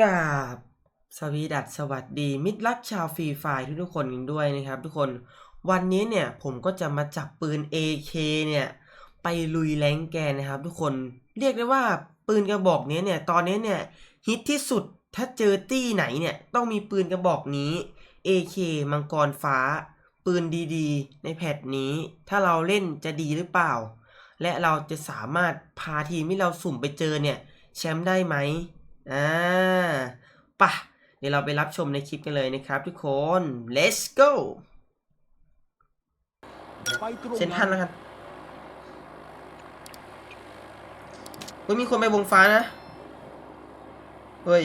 กราบสวีดัสสวัสดี มิตรรักชาวฟรีไฟทุกๆคนกันด้วยนะครับ ทุกคนวันนี้เนี่ยผมก็จะมาจับปืน AK เนี่ยไปลุยแรงแกนนะครับ ทุกคนเรียกได้ว่าปืนกระบอกนี้เนี่ยตอนนี้เนี่ยฮิตที่สุดถ้าเจอตี้ไหนเนี่ยต้องมีปืนกระบอกนี้ AK มังกรฟ้า ปืนดีๆ ในแพทนี้ ถ้าเราเล่นจะดีหรือเปล่า และเราจะสามารถพาทีมที่เราสุ่มไปเจอเนี่ยแชมป์ได้ไหม อ่าปะเดี๋ยวเราไปรับชมในคลิปกันเลยนะครับทุกคน let's go ไปตรงเซ็นทรันแล้วกันเฮ้ยมีคนไปวงฟ้านะ เฮ้ย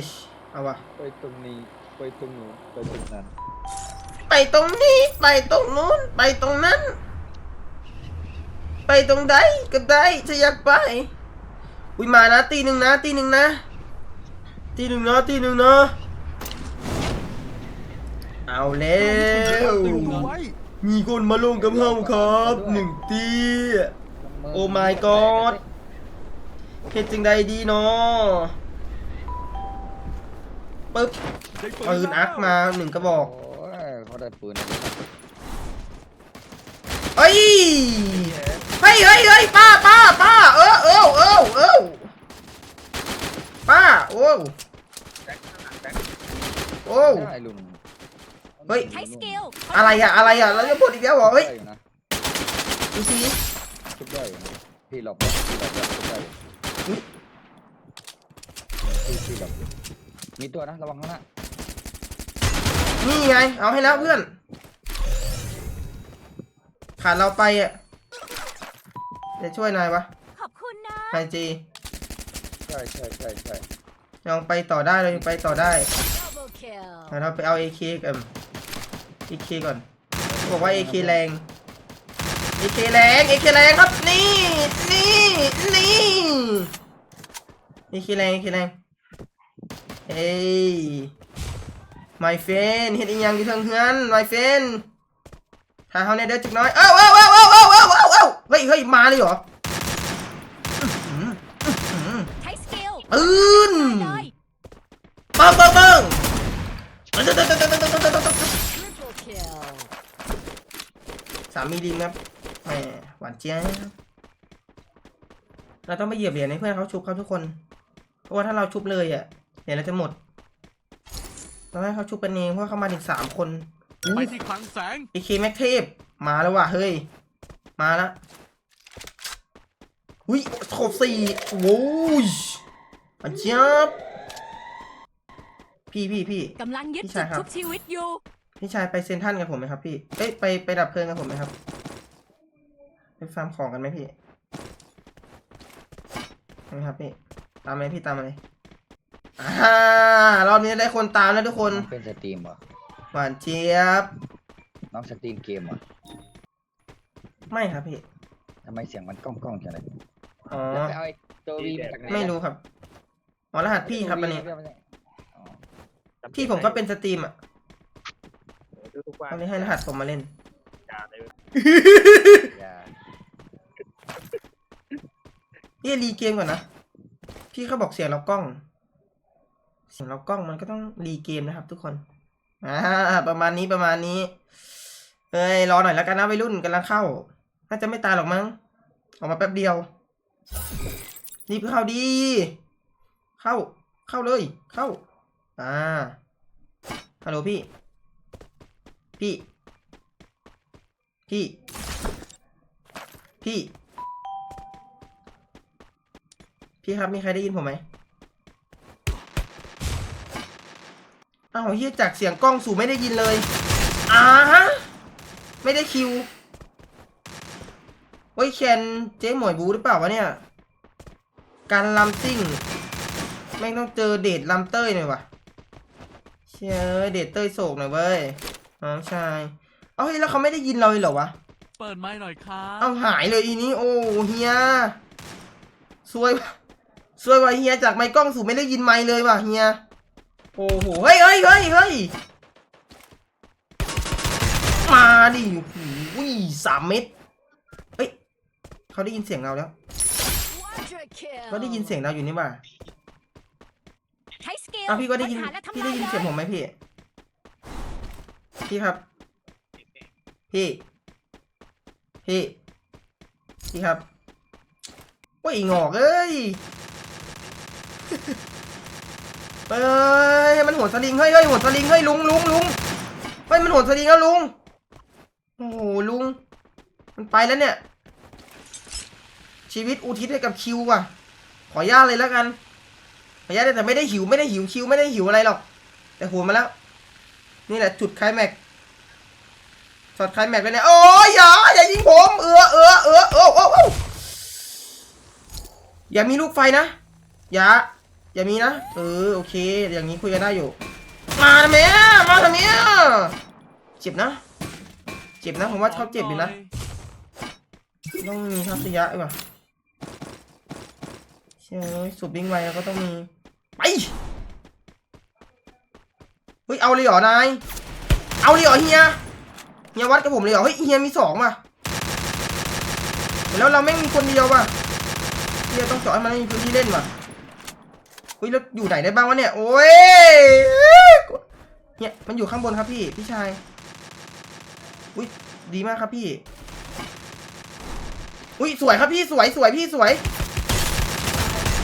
เอาวะไปตรงนี้ ไปตรงนู้นไปตรงนั้น ไปตรงนี้ ไปตรงนู้น ไปตรงนั้น ไปตรงใดก็ได้ถ้าอยากไป อุ้ยมานะตีหนึ่งนะตีหนึ่งนะ ตีหนึ่งนะตีหนึ่งนะเอาแล้วมีคนมาลงกับเฮาครับหนึ่งตีโอ้ my god เฮ็ดจังใดดีเนาะปึ๊บปืนอักมาหนึ่งกระบอกโอ้ยเขาได้ปืนเฮ้ยเฮ้ยเฮ้ยเฮ้ยป้าป้าป้าเออเออเออเออป้าโอ้ โอ้ได้ลุงเฮ้ย ใช้สกิลอะไรอะอะไรอะเราจะพูดอีกแล้วเหรอเฮ้ยได้อยู่นะดูสิชุบได้อยู่นะพี่หลบพี่หลบชุบได้อยู่อุ๊ยพี่พี่หลบอยู่มีตัวนะระวังข้างหน้านี่ไง เอาให้แล้วเพื่อน ขาดเราไปอะจะช่วยนายวะขอบคุณนะไอจีใช่ใช่ใช่ใช่ยังไปต่อได้เรายังไปต่อได้ double kill เดี๋ยวเราไปเอา AK กัน AK ก่อนเขาบอกว่า AK แรง AK แรง AK แรงครับ นี่ นี่ นี่ AK แรง AK แรงเฮ้ย my friend เฮ็ดอีหยังอยู่เทางเฮือน my friend ถ้าเขาเนี่ยเด้อจุกน้อย เอ้าเอ้าเอ้าเอ้าเอ้าเอ้าเอ้าเอ้าเฮ้ยเฮ้ยมาเลยเหรออื้อหืออื้อหือใช้สกิลปืนเลยปังปังปัง triple kill สามีดินครับแหมหวานเจี๊ยบเราต้องไปเหยียบเหรียญให้เพื่อนเขาชุบเขาทุกคน เพราะว่าถ้าเราชุบเลยอะเหรียญเราจะหมดเราให้เขาชุบกันเองเพราะว่าเขามาถึงสามคนไปที่คลังแสงไอเคแม็กเทพมาแล้วว่ะเฮ้ย มาแล้วอุ้ยโถบสี่โว้ยหวานเจี๊ยบ พี่พี่พี่ กำลังยึดพี่จุชายดครับ ชุบชีวิตอยู่ พี่ชายไปเซนทรันกับผมไหมครับพี่เอ้ยไปไปดับเพลิงกับผมไหมครับไปฟาร์มของกันไหมพี่ไหมครับพี่ ตามไหมพี่ตามมาเลยอ่ารอบนี้ได้คนตามแล้วทุกคนน้องเป็นสตรีมเหรอหวานเจี๊ยบ น้องสตรีมเกมเหรอไม่ครับพี่ ทำไมเสียงมันก้องก้องๆจังเลยอ๋อ แล้วไปเอาไอ้ตัววีมาจากไหนไม่รู้ครับอ๋อรหัสพี่ครับอันนี้อ๋อ พี่ผมก็เป็นสตรีมอะดูทุกวันตอนนี้ให้รหัสผมมาเล่น อย่าเลยอย่าพี่รีเกมก่อนนะ พี่เขาบอกเสียงเรากล้อง เสียงเรากล้องมันก็ต้องรีเกมนะครับ ทุกคน อ่า ประมาณนี้ประมาณนี้เอ้ยรอหน่อยแล้วกันนะวัยรุ่นกำลังเข้า น่าจะไม่ตายหรอกมั้ง ออกมาแป๊บเดียว รีบเข้าดี เข้า เข้าเลย เข้า อ่าฮัลโหลพี่ พี่ พี่ พี่ พี่ครับ มีใครได้ยินผมไหมอ้าวเฮียจากเสียงกล้องสู่ไม่ได้ยินเลยอ่าฮะ ไม่ได้คิวเฮ้ยแคนเจ๊หมวยบูหรือเปล่าวะเนี่ย การลำซิ่งแม่ต้องเจอเดทลำเต้ยหน่อยวะ เชื่อเดทเต้ยโศกหน่อยเว้ยน้องชายเอาเฮ้ยแล้วเขาไม่ได้ยินเราเลยเหรอวะเปิดไม้หน่อยครับเอาหายเลยอีนี้โอ้เฮียซวยว่ะซวยว่ะเฮียจากไมค์กล้องสู่ไม่ได้ยินไมค์เลยว่ะเฮียโอ้โหเฮ้ยเฮ้ยเฮ้ยเฮ้ยมาดิโอ้โหสามเม็ดเฮ้ยเขาได้ยินเสียงเราแล้ว quadra kill เขาได้ยินเสียงเราอยู่นี่ว่ะ ใช้สกิลอะพี่ก็ได้ยินค้นหาและทำพี่ลาได้ยยินเลเสียงผมไหมพี่ พี่ครับ พี่ พี่ พี่ครับว่าอีงอกเอ้ยเอ้ยมันโหดสลิงเฮ้ยเฮ้ยโหดสลิงเฮ้ยลุงลุงลุงเฮ้ยมันโหดสลิงแล้วลุงโอ้โหลุง มันไปแล้วเนี่ย ชีวิตอุทิศให้กับคิวว่ะ ขออนุญาตเลยแล้วกัน ขออนุญาตเลยแต่ไม่ได้หิวไม่ได้หิวคิวไม่ได้หิวอะไรหรอก แต่โหนมาแล้ว นี่แหละจุดคลายแม็กช็อตคลายแม็กซ์เลยเนี่ยโอ้ยอย่าอย่ายิงผมเออเออเออเออเออเอออย่ามีลูกไฟนะ อย่า อย่ามีนะ เออโอเค อย่างนี้คุยกันได้อยู่ มาทำไมมาทำไมเจ็บนะ เจ็บนะผมว่าชอบเจ็บอยู่นะต้องมีทัศยะดีกว่าเชื่อสูบบิงไวก็ต้องมี ไป เฮ้ย เอาเลยเหรอนาย เอาเลยเหรอเฮีย เฮียวัดกับผมเลยเหรอ เฮ้ยเฮียมีสองว่ะ แล้วเราไม่งมีคนเดียวว่ะเฮียต้องจาะให้มันไม่มีพื้นที่เล่นว่ะเฮ้ยแล้วอยู่ไหนได้บ้างวะเนี่ย โอ้ย เนี่ยมันอยู่ข้างบนครับพี่ พี่ชาย อุ้ยดีมากครับพี่ อุ้ยสวยครับพี่สวยสวยพี่สวย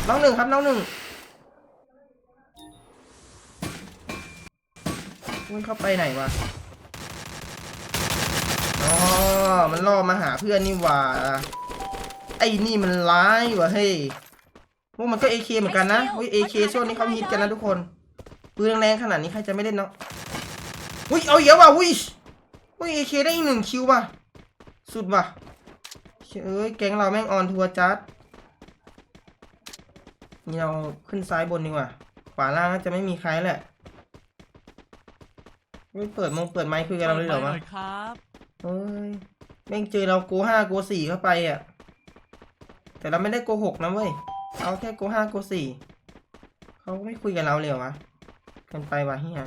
น้องหนึ่งครับน้องหนึ่ง อุ้ยเข้าไปไหนวะ อ๋อ มันล่อมาหาเพื่อนนี่หว่า ไอ้นี่มันร้ายว่ะเฮ้ยพวกมันก็เอเคเหมือนกันนะอุ้ยเอเคช่วงนี้เขาฮิตกันนะทุกคน ปืนแรงๆขนาดนี้ใครจะไม่เล่นเนาะ อุ้ยเอาเยอะว่ะอุ้ยอุ้ยเอเคได้อีกหนึ่งคิวว่ะ สุดว่ะเอ้ยแก๊งเราแม่งออนทัวร์จัดนี่เราขึ้นซ้ายบนดีกว่าขวาล่างน่าจะไม่มีใครแหละ ไม่เปิดมงเปิดไมค์คุยกับเราเลยเหรอปิดวะไมค์น่อยครับเอ้ยแม่งเจอเราโกห้าโกสี่เข้าไปอะ แต่เราไม่ได้โกหกนะเว้ย เอาแค่โกห้าโกสี่เขาไม่คุยกับเราเลยเหรอวะเกินไปว่ะเฮีย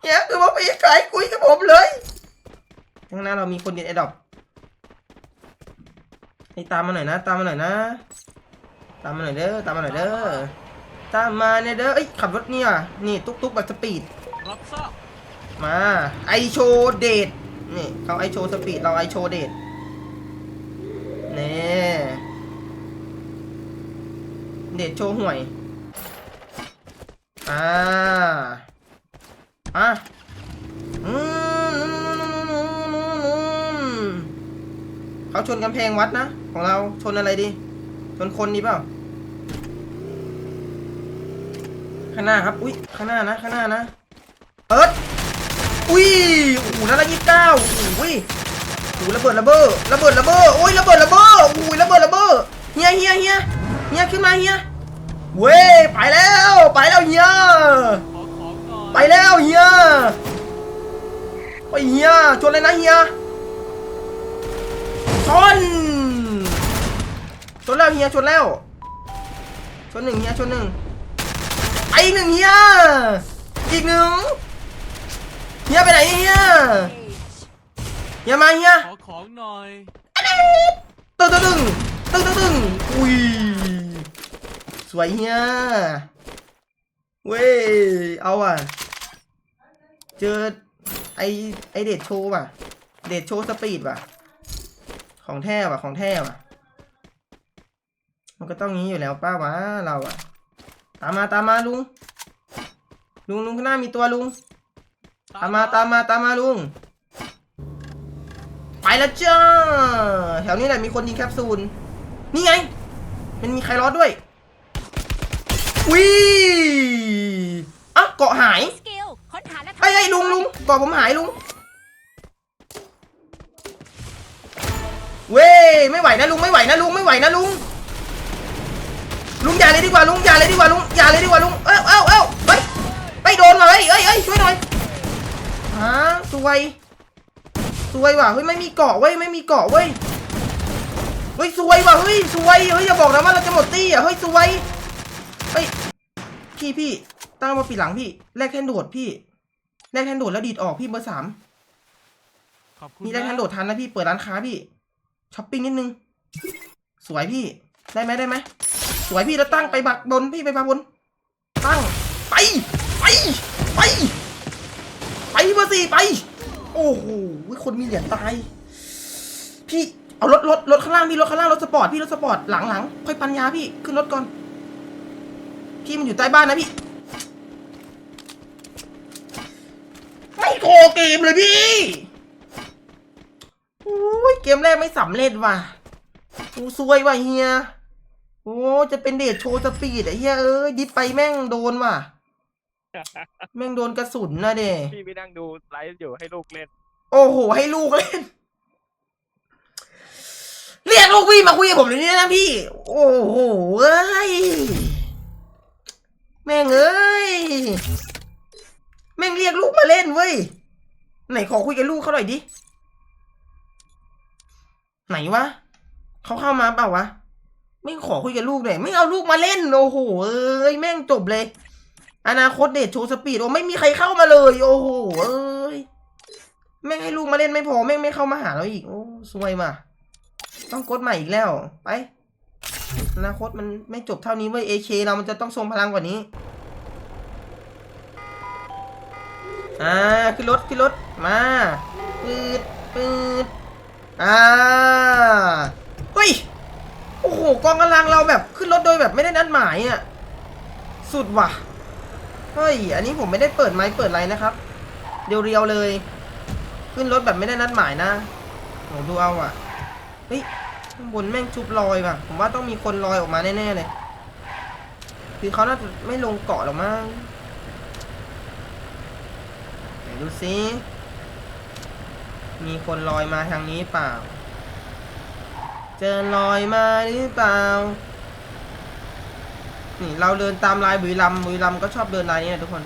เฮียคือว่าพี่ขายคุยกับผมเลยข้างหน้าเรามีคนเดียนไอดอปให้ตามมาหน่อยนะ ตามมาหน่อยนะ ตามมาหน่อยเด้อตามมาหน่อยเด้อตามมาเนี่ยเด้อเอ้ยขับรถเนี่ยนี่ตุ๊กตุ๊กแบบสปีดรับทราบ มาไอโชเดทนี่เขาไอโชสปีดเราไอโชเดทนี่เดทโชห่วย อ่า อะอืมเขาชนกำแพงวัดนะ ของเราชนอะไรดี ชนคนดีเปล่าข้างหน้าครับ อุ้ยข้างหน้านะ ข้างหน้านะเปิด อุ้ยโอ้โหนัดละยี่สิบเก้าอุ้ยโอ้โหระเบิดระเบ้อระเบิดระเบ้อโอ้ยระเบิดระเบ้อโอ้ยระเบิดระเบ้อเฮียเฮียเฮียเฮียขึ้นมาเฮียเว้ยไปแล้วไปแล้วเฮียไปแล้วเฮียไปเฮียชนเลยนะเฮียชนชนแล้วเฮียชนแล้วชนหนึ่งเฮียชนหนึ่งไออีกหนึ่งเฮียอีกหนึ่ง เฮียไปไหนเฮีย Age. เฮียมาเฮียขอของหน่อยตึ้งตึ้งตึ้งตึ้งตึ้งตึ้งอุ้ยสวยเฮียเว้ยเอาอะเจอไอไอเดทโชว์ว่ะ เดทโชว์สปีดว่ะ ของแท้ว่ะของแท้ว่ะ มันก็ต้องงี้อยู่แล้วป้าวะเราอะ ตามมาตามมาลุง ลุงลุงข้างหน้ามีตัวลุง ตามมาตามมาตามมาลุง ไปแล้วจ้าแถวนี้แหละมีคนยิงแคปซูล นี่ไง มันมีใครรอดด้วยวิอะเกาะหาย Skill ค้นหาและทำไอ้ไอ้ลายลุงลุงเกาะผมหายลุง เว้ยไม่ไหวนะลุงไม่ไหวนะลุงไม่ไหวนะลุง ลุงอย่าเลยดีกว่าลุงอย่าเลยดีกว่าลุงอย่าเลยดีกว่าลุง เอ้าเอ้าเอ้าเฮ้ยไปโดนมาเฮ้ยเอ้ยเอ้ยช่วยหน่อย ฮะสวยสวยว่ะเฮ้ยไม่มีเกาะเว้ยไม่มีเกาะเว้ยเฮ้ยสวยว่ะเฮ้ยสวยเฮ้ยอย่าบอกนะว่าเราจะหมดตี้อะเฮ้ยสวยเฮ้ยพี่พี่ตั้งมาปีหลังพี่แลกแทนโดดพี่แลกแทนโดดแล้วดีดออกพี่เบอร์สามขอบคุณนี่แลกแทนโดดทันนะพี่เปิดร้านค้าพี่ช้อปปิ้งนิดนึงสวยพี่ได้ไหมได้ไหมสวยพี่แล้วตั้งไปบักบนพี่ไปบักบนตั้งไปไปไป ไปมาสิไป โอ้โหคนมีเหรียญตาย พี่เอารถรถรถข้างล่างพี่รถข้างล่างรถสปอร์ตพี่รถสปอร์ตหลังหลังค่อยปัญญาพี่ขึ้นรถก่อน พี่มันอยู่ใต้บ้านนะพี่ ไม่โคเกมเลยพี่โอ้ยเกมแรกไม่สำเร็จว่ะกูซวยว่ะเฮียโอ้จะเป็นเดทโชว์สปีดไอ้เฮียเอ้ยดิฟไปแม่งโดนว่ะ แม่งโดนกระสุนนะเด้พี่ไปนั่งดูไลฟ์อยู่ให้ลูกเล่น โอ้โห ให้ลูกเล่น เรียกลูกพี่มาคุยกับผมเลยเนี่ยนะพี่ โอ้โหเอ้ย แม่งเอ้ย แม่งเรียกลูกมาเล่นเว้ย ไหนขอคุยกับลูกเขาหน่อยดิ ไหนวะเขาเข้ามาเปล่าวะ ไม่ขอคุยกับลูกหน่อยไม่เอาลูกมาเล่น โอ้โหเอ้ย แม่งจบเลย อนาคตเดทโชว์สปีดโอ้ไม่มีใครเข้ามาเลย โอ้โหเอ้ยแม่งให้ลูกมาเล่นไม่พอแม่งไม่เข้ามาหาเราอีก โอ้ซวยว่ะต้องกดใหม่อีกแล้ว ไปอนาคตมันไม่จบเท่านี้เว้ยเอเคเรามันจะต้องทรงพลังกว่านี้ อ่าขึ้นรถขึ้นรถมาปืดปืดอ่าเฮ้ยโอ้โหกองกำลังเราแบบขึ้นรถโดยแบบไม่ได้นัดหมายอะสุดว่ะ เฮ้ย อันนี้ผมไม่ได้เปิดไม้เปิดอะไรนะครับ เรียวๆเลย ขึ้นรถแบบไม่ได้นัดหมายนะโหดูเอาอะ เฮ้ยข้างบนแม่งชุบลอยว่ะ ผมว่าต้องมีคนลอยออกมาแน่ๆเลย คือเขาน่าจะไม่ลงเกาะหรอกมั้งไหนดูซิ มีคนลอยมาทางนี้เปล่า เจอลอยมาหรือเปล่า นี่เราเดินตามลายบุรีรัมย์บุรีรัมย์ก็ชอบเดินลายนี้นะทุกคน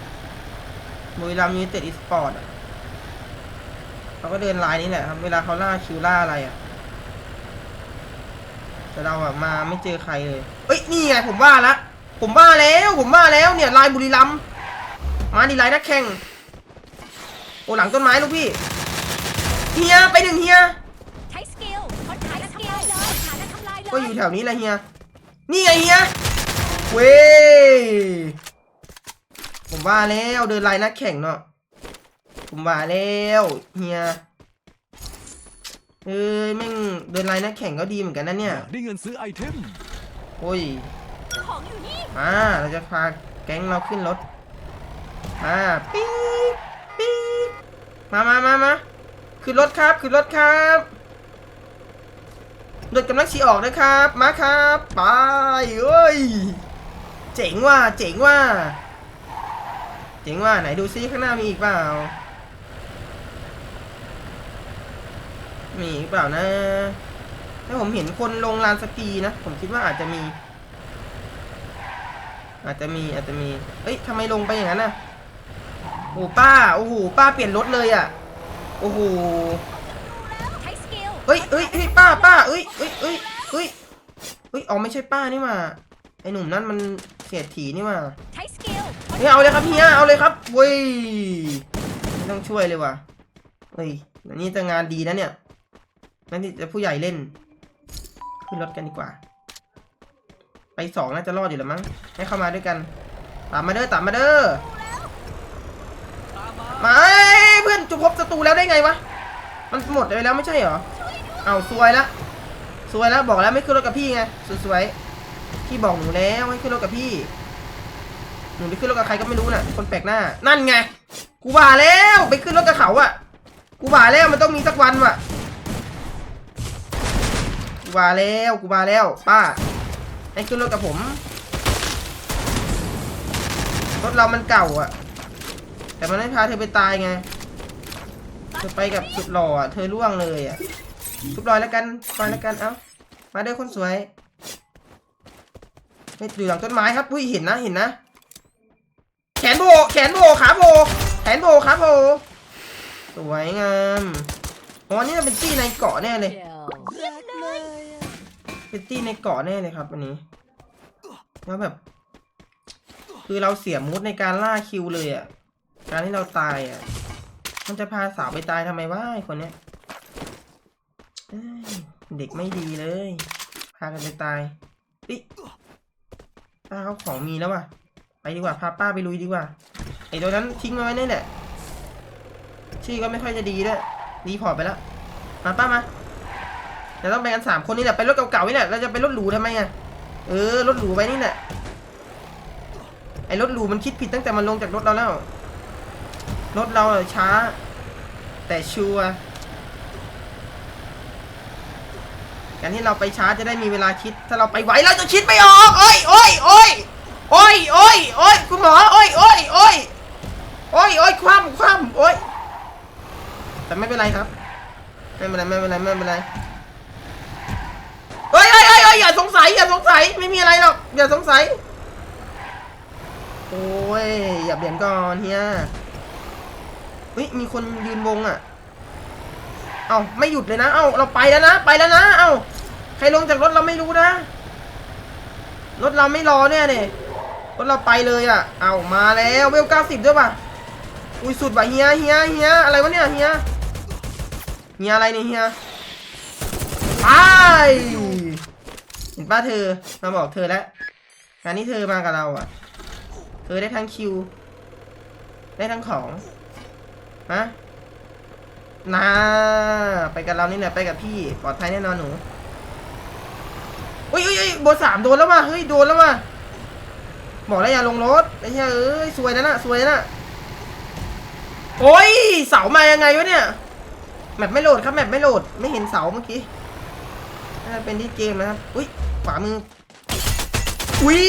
บุรีรัมย์ยูไนเต็ดอีสปอร์ตอะเขาก็เดินลายนี้แหละครับ เวลาเขาล่าคิวล่าอะไรอะ แต่เราอะมาไม่เจอใครเลย เอ้ยนี่ไงผมว่าละผมว่าแล้วผมว่าแล้วเนี่ยลายบุรีรัมย์มาดีลายนักแข่งโอ้หลังต้นไม้ลูกพี่เฮียไปหนึ่งเฮียใช้สกิลคนใช้สกิลเลยหาและทำลายเลยก็อยู่แถวนี้แหละเฮียนี่ไงเฮีย เว้ย ผมว่าแล้วเดินไลายนักแข่งเนาะ ผมว่าแล้วเฮียเอ้ยแม่งเดินไลายนักแข่งก็ดีเหมือนกันนะเนี่ย ได้เงินซื้อไอเทม โอ้ยของอยู่นี่มาเราจะพาแก๊งเราขึ้นรถมาปี๊ดปี๊ดมามามามาขึ้นรถครับขึ้นรถครับรถกำลังขี่ออกนะครับ มาครับ ไปเอ้ย เจ๋งว่ะเจ๋งว่ะเจ๋งว่ะไหนดูซิข้างหน้ามีอีกเปล่า มีอีกเปล่านะถ้าผมเห็นคนลงลานสกีนะ ผมคิดว่าอาจจะมี อาจจะมีอาจจะมี เอ้ยทำไมลงไปอย่างนั้นน่ะโอ้ป้าโอ้โหป้าเปลี่ยนรถเลยอะโอ้โหเอ้ยเอ้ยเอ้ยป้าป้าเอ้ยเอ้ยเอ้ยเอ้ยเอ้ยอ๋อไม่ใช่ป้านี่หว่าไอหนุ่มนั่นมัน เสียดถีนี่หว่าใช้สกิลเฮ้ยเอาเลยครับเฮียเอาเลยครับเว้ยไม่ต้องช่วยเลยว่ะเฮ้ยอันนี้จะงานดีนะเนี่ยนั่นนี่จะผู้ใหญ่เล่น ขึ้นรถกันดีกว่า ไปสองน่าจะรอดอยู่แล้วมั้งให้เข้ามาด้วยกัน ตามมาเด้อตามมาเด้อตามมามาเอ้ยเพื่อนจุพบศัตรูแล้วได้ไงวะมันหมดไปแล้วไม่ใช่เหรอเอาซวยละซวยแล้วบอกแล้วไม่ขึ้นรถกับพี่ไงสวยๆ พี่บอกหนูแล้วให้ขึ้นรถกับพี่ หนูไปขึ้นรถกับใครก็ไม่รู้น่ะ คนแปลกหน้า นั่นไง กูว่าแล้วไปขึ้นรถกับเขาอะกูว่าแล้วมันต้องมีสักวันว่ะ กูว่าแล้วกูว่าแล้ว ป้า ให้ขึ้นรถกับผม รถเรามันเก่าอะแต่มันไม่พาเธอไปตายไง เธอไปกับสุดหล่อเธอล่วงเลยอะทุบรอแล้วกันรอยแล้วกัน เอ้า มาด้อคนสวย อยู่หลังต้นไม้ครับอุ้ยเห็นนะเห็นนะ แขนโบแขนโบขาโบแขนโบขาโบสวยงามอ๋อนี่เป็นตี้ในเกาะแน่เลย เป็นตี้ในเกาะแน่เลยครับอันนี้แล้วแบบ คือเราเสียมูดในการล่าคิวเลยอะ การที่เราตายอะ มันจะพาสาวไปตายทำไมวะไอคนเนี้ยเด็กไม่ดีเลย พากันไปตายอิ ป้าเขาของมีแล้วว่ะ ไปดีกว่าพาป้าไปลุยดีกว่าไอ้ตัวนั้นทิ้งไว้นี่แหละชื่อก็ไม่ค่อยจะดีด้วยรีพอร์ตไปแล้วมาป้ามาเดี๋ยวต้องไปกันสามคนนี่แหละไปรถเก่าๆนี่แหละเราจะไปรถหรูทำไมอะเออรถหรูไปนี่แหละไอ้รถหรูมันคิดผิดตั้งแต่มันลงจากรถเราแล้วรถเราช้า แต่ชัวร์ การที่เราไปช้าจะได้มีเวลาคิด ถ้าเราไปไหวเราจะคิดไม่ออกโอ้ยโอ้ยโอ้ยโอ้ยโอ้ยโอ้ยคุณหมอโอ้ยโอ้ยโอ้ยโอ้ยโอ้ยคว่ำคว่ำโอ้ยแต่ไม่เป็นไรครับ ไม่เป็นไรไม่เป็นไรไม่เป็นไรเฮ้ยเฮ้ยเฮ้ยอย่าสงสัยอย่าสงสัยไม่มีอะไรหรอกอย่าสงสัยโอ้ยอย่าเบียนก่อนเฮียเฮ้ยมีคนยืนวงอะ เอ้าไม่หยุดเลยนะ เอ้าเราไปแล้วนะ ไปแล้วนะ เอ้า ใครลงจากรถเราไม่รู้นะ รถเราไม่รอเนี่ยเนี่ยรถเราไปเลยอะ เอ้ามาแล้วเวลเก้าสิบด้วยป่ะ อุ้ยสุดว่ะเฮียเฮียเฮียอะไรวะเนี่ยเฮียเฮียอะไรเนี่ยเฮียไปเห็นป้าเธอ มาบอกเธอแล้วงานนี้เธอมากับเราอะ เธอได้ทั้งคิว ได้ทั้งของฮะนาไปกับเรานี่แหละไปกับพี่ ปลอดภัยแน่นอนหนู อุ้ยอุ้ยอุ้ยโบสามโดนแล้วว่ะเฮ้ยโดนแล้วว่ะบอกแล้วอย่าลงรถไอ้เหี้ยเอ้ยสวยนะน่ะสวยนะน่ะโอ้ยเสามายังไงวะเนี่ยแมปไม่โหลดครับแมปไม่โหลดไม่เห็นเสาเมื่อกี้น่าจะเป็นที่เกมนะครับอุ้ยขวามืออุ้ย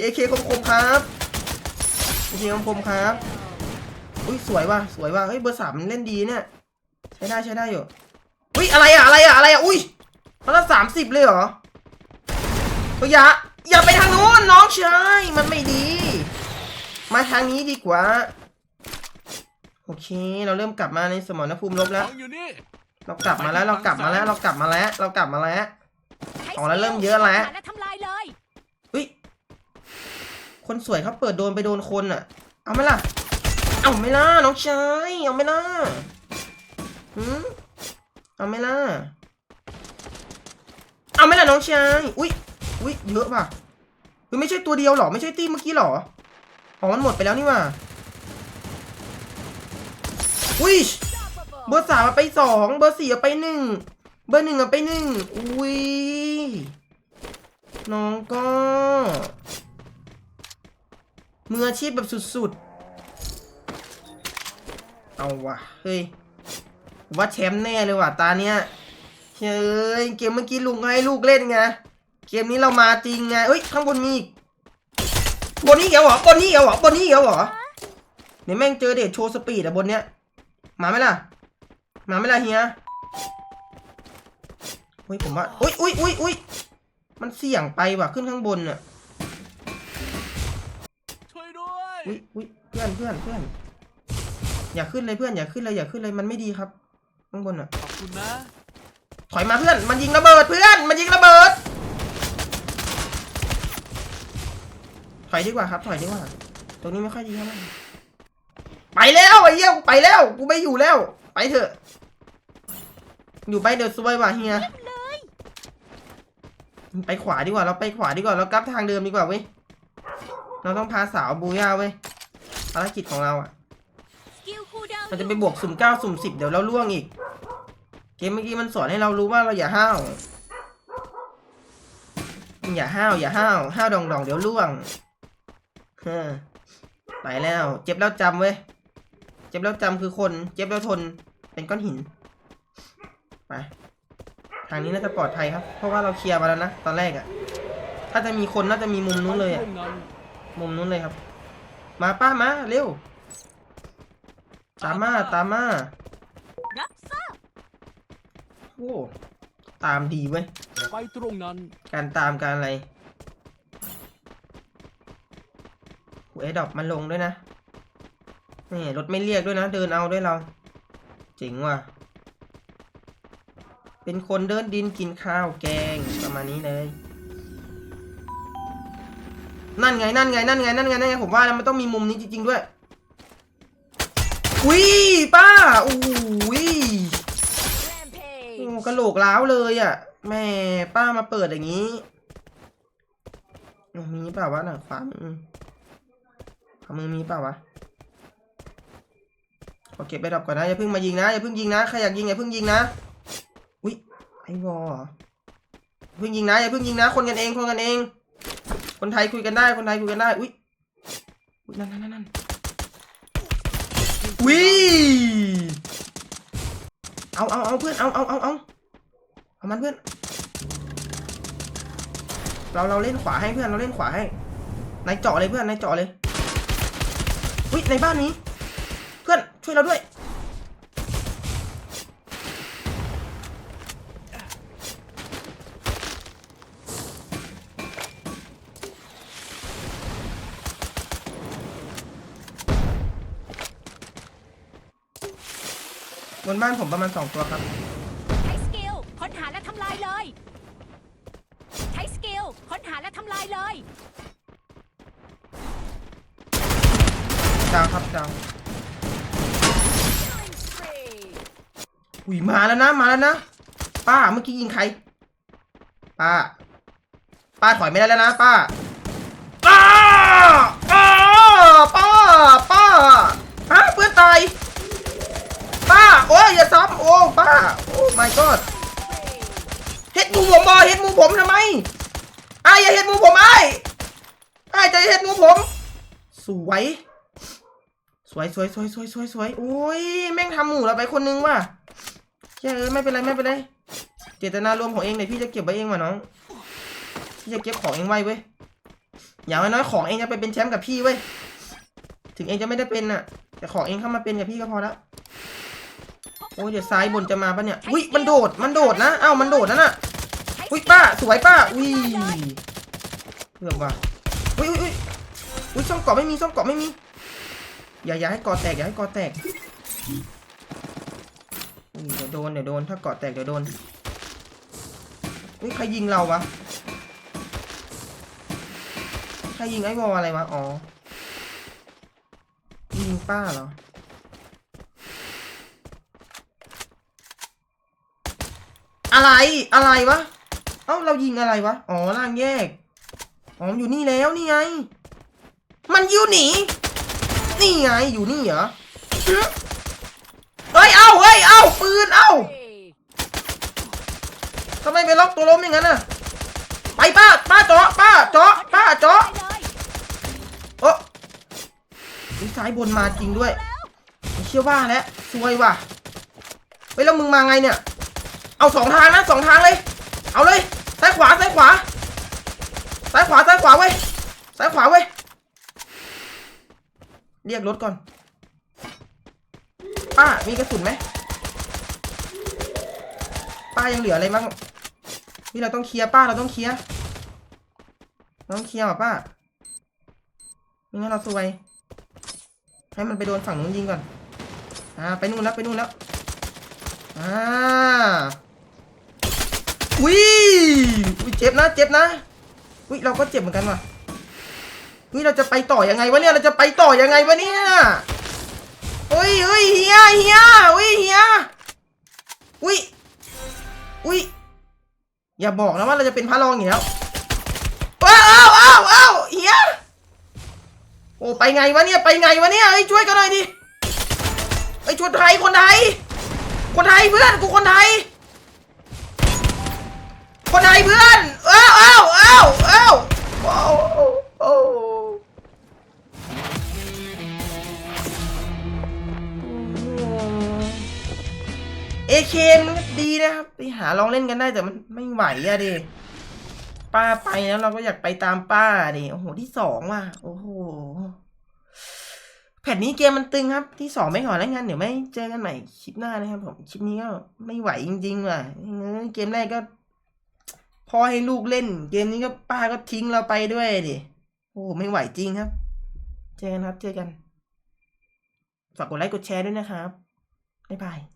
เอเคคมคมครับเอเคคมคมครับอุ้ยสวยว่ะสวยว่ะเฮ้ยเบอร์สามมันเล่นดีเนี่ยใช้ได้ใช้ได้อยู่อุ้ยอะไรอะอะไรอะอะไรอะอุ้ยเขาละสามสิบเลยเหรอ อย่าอย่าไปทางนู้นน้องชายมันไม่ดี มาทางนี้ดีกว่า โอเค เราเริ่มกลับมาในสมรภูมิรบขแล้วองอยู่นี่เรากลับมาแล้วเรากลับมาแล้วเรากลับมาแล้ว เรากลับมาแล้วใช้อ๋อแล้วเริ่มเยอะแล้วค้นหาและทำลายเลยอุ้ยคนสวยเขาเปิดโดนไปโดนคนอะ เอาไหมล่ะ เอาไหมล่ะน้องชายเอาไหมล่ะหืมเอาไหมล่ะ เอาไหมล่ะน้องชาย อุ้ย อุ้ยเยอะป่ะคือไม่ใช่ตัวเดียวหรอ ไม่ใช่ตีเมื่อกี้หรอ อ๋อ มันหมดไปแล้วนี่ว่าอุ้ยเบอร์สามไปสองเบอร์สี่ไปหนึ่งเบอร์หนึ่งอะไปหนึ่งอุ้ยน้องก็มืออาชีพแบบสุดๆ เอาว่ะเฮ้ยว่าแชมป์แน่เลยว่ะตาเนี้ยเฮ้ยเกมเมื่อกี้ลุงให้ลูกเล่นไง เกมนี้เรามาจริงไงเอ้ยข้างบนมีอีกบนนี้เหรอวะบนนี้เหรอวะบนนี้เหรอเนี่ยแม่งเจอเดทโชว์สปีดอะบนเนี้ย มาไหมล่ะ มาไหมล่ะเฮียอุ้ยผมว่าอุ้ยอุ้ยอุ้ยอุ้ยมันเสี่ยงไปว่ะขึ้นข้างบนน่ะช่วยด้วยอุ้ยอุ้ยเพื่อนเพื่อนเพื่อนอย่าขึ้นเลยเพื่อนอย่าขึ้นเลยอย่าขึ้นเลยมันไม่ดีครับ ข้างบนอะขอบคุณนะถอยมาเพื่อน มันยิงระเบิดเพื่อน มันยิงระเบิด ถ อยดีกว่าครับ ถอยดีกว่า ตรงนี้ไม่ค่อยดีเท่าไหร่ไปแล้วไอ้เหี้ยไปแล้ว กูไม่อยู่แล้ว ไปเถอะ อยู่ไปเดี๋ยวซวยว่ะเฮียไปขวาดีกว่า เราไปขวาดีกว่า เรากลับทางเดิมดีกว่าเว้ย เราต้องพาสาวบูย่าเว้ย ภารกิจของเราอะสกิลคูลดาวน์เราจะไปบวกสุ่มเก้าสุ่มสิบเดี๋ยวเราล่วงอีก เกมเมื่อกี้มันสอนให้เรารู้ว่าเราอย่าห้าวอย่าห้าวอย่าห้าวห้าวดองดองๆเดี๋ยวล่วง ไปแล้ว เจ็บแล้วจำเว้ย เจ็บแล้วจำคือคน เจ็บแล้วทน เป็นก้อนหิน ไป ทางนี้น่าจะปลอดภัยครับ เพราะว่าเราเคลียร์มาแล้วนะ ตอนแรกอะถ้าจะมีคนน่าจะมีมุมนู้นเลยอะไปตรงนั้นมุมนู้นเลยครับ มาป้ามาเร็ว ตามมาตามมารับทราบโอ้ตามดีเว้ยไปตรงนั้นการตามการอะไร โหเอดอกมันลงด้วยนะนี่รถไม่เรียกด้วยนะ เดินเอาด้วยเราเจ๋งว่ะ เป็นคนเดินดินกินข้าวแกงประมาณนี้เลย นั่นไงนั่นไงนั่นไงนั่นไงนั่นไงผมว่าแล้วมันต้องมีมุมนี้จริงๆด้วยอุ้ยป้าอุ้ยโอ้กระโหลกล้าวเลยอะแม่ป้ามาเปิดอย่างนี้มีเปล่าวะหนังขวามือขวา มือมีเปล่าวะขอเก็บไปดับก่อนนะอย่าเพิ่งมายิงนะอย่าเพิ่งยิงนะใครอยากยิงอย่าเพิ่งยิงนะอุ้ยไอวอลเหรอย่าเพิ่งยิงนะอย่าเพิ่งยิงนะ คนกันเองคนกันเอง คนไทยคุยกันได้คนไทยคุยกันได้อุ้ยอุ้ยนั่นนั่นนั่นอุ้ยเอาเอาเอาเพื่อนเอาเอาเอาเอาเอามันเพื่อนเราเราเล่นขวาให้เพื่อนเราเล่นขวาให้นายเจาะเลยเพื่อนนายเจาะเลย อุ้ยในบ้านนี้ เพื่อนช่วยเราด้วย บนบ้านผมประมาณสองตัวครับ ใช้สกิลค้นหาและทำลายเลย ใช้สกิลค้นหาและทำลายเลย ดาวครับดาวอุ้ยมาแล้วนะมาแล้วนะป้าเมื่อกี้ยิงใครป้า ป้าถอยไม่ได้แล้วนะ ป้า ป้า ป้า ป้า ป้าฮะเพื่อนตายป้าโอ้ยอย่าซ้ำโอ้ป้าโอ้ my god เฮ็ดหมูผมบอเฮ็ดหมูผมทำไมไอ้อย่าเฮ็ดหมูผมไอ้ายอ้จะเฮ็ดหมูผม สวย สวยสวยสวยสวยสวยสวยโอ้ยแม่งทำหมูเราไปคนนึงว่ะเฮ้ยเออไม่เป็นไรไม่เป็นไรเจตนารวมของเองเดี๋ยวพี่จะเก็บไว้เองว่ะน้องพี่จะเก็บของเองไว้เว้ยอย่างน้อยของเองจะไปเป็นแชมป์กับพี่เว้ยถึงเองจะไม่ได้เป็นน่ะ แต่ของเองเข้ามาเป็นกับพี่ก็พอแล้วโอ้ยเดี๋ยวซ้ายบนจะมาปะเนี่ยอุ้ยมันโดดมันโดดนะเอ้ามันโดดนะน่ะอุ้ยป้าสวยป้าอุ้ยเกือบว่ะอุ้ยอุ้ยอุ้ยอุ้ยซ่อมเกาะไม่มีซ่อมเกาะไม่มี อย่าอย่าให้กาะแตกอย่าให้กาะแตกเดี๋ยวโดนเดี๋ยวโดนถ้ากาะแตกเดี๋ยวโดนอุ้ยใครยิงเราวะใครยิงไอ้วอลอะไรวะอ๋อยิงป้าเหรออะไรอะไรวะ เอ้าเรายิงอะไรวะ อ๋อล่างแยก อ๋ออยู่นี่แล้วนี่ไง มันอยู่หนี นี่ไงอยู่นี่เหรอเฮ้ยเอ้าเฮ้ยเอ้าปืนเอ้าทำไมไปล็อกตัวล้มอย่างนั้นน่ะไปป้าป้าเจาะป้าเจาะป้าเจาะโอ้ยซ้ายบนมาจริงด้วยเชื่อว่าแล้วซวยว่ะเฮ้ยแล้วมึงมาไงเนี่ย เอาสองทางนะสองทางเลย เอาเลยซ้ายขวาซ้ายขวาซ้ายขวาซ้ายขวาเว้ยซ้ายขวาเว้ย เรียกรถก่อนป้ามีกระสุนไหมป้ายังเหลืออะไรบ้างนี่เราต้องเคลียร์ป้าเราต้องเคลียร์เราต้องเคลียร์ว่ะป้าไม่งั้นเราซวยให้มันไปโดนฝั่งนู้นยิงก่อนอ่าไปนู่นแล้วไปนู่นแล้วอ่าวิวิเจ็บนะเจ็บนะวิเราก็เจ็บเหมือนกันว่ะ วิเราจะไปต่อยังไงวะเนี่ยเราจะไปต่อยังไงวะเนี่ยเฮ้ยเฮ้ยเฮียเฮียวิเฮียวิวิอย่าบอกนะว่าเราจะเป็นพระรองอย่างนี้แล้วว้าวอ้าวอ้าวอ้าวเฮียโอ้ไปไงวะเนี่ยไปไงวะเนี่ยเอ้ยช่วยกันหน่อยดิไอ้ยชนไทยคนไทยคนไทยเพื่อนกูคนไทยาลองเล่นกันได้แต่มันไม่ไหวอะดิป้าไปแล้วเราก็อยากไปตามป้าดิโอ้โหที่สองว่ะโอ้โหแผ่นนี้เกมมันตึงครับ ที่สองไม่ขอแล้วงานเดี๋ยวไม่เจอกันใหม่คลิปหน้านะครับผมคลิปนี้ก็ไม่ไหวจริงๆว่ะเกมแรกก็พอให้ลูกเล่น เกมนี้ก็ป้าก็ทิ้งเราไปด้วยดิโอ้โหไม่ไหวจริงครับ เจอกันครับเจอกันฝากกดไลค์กดแชร์ด้วยนะครับบ๊ายบาย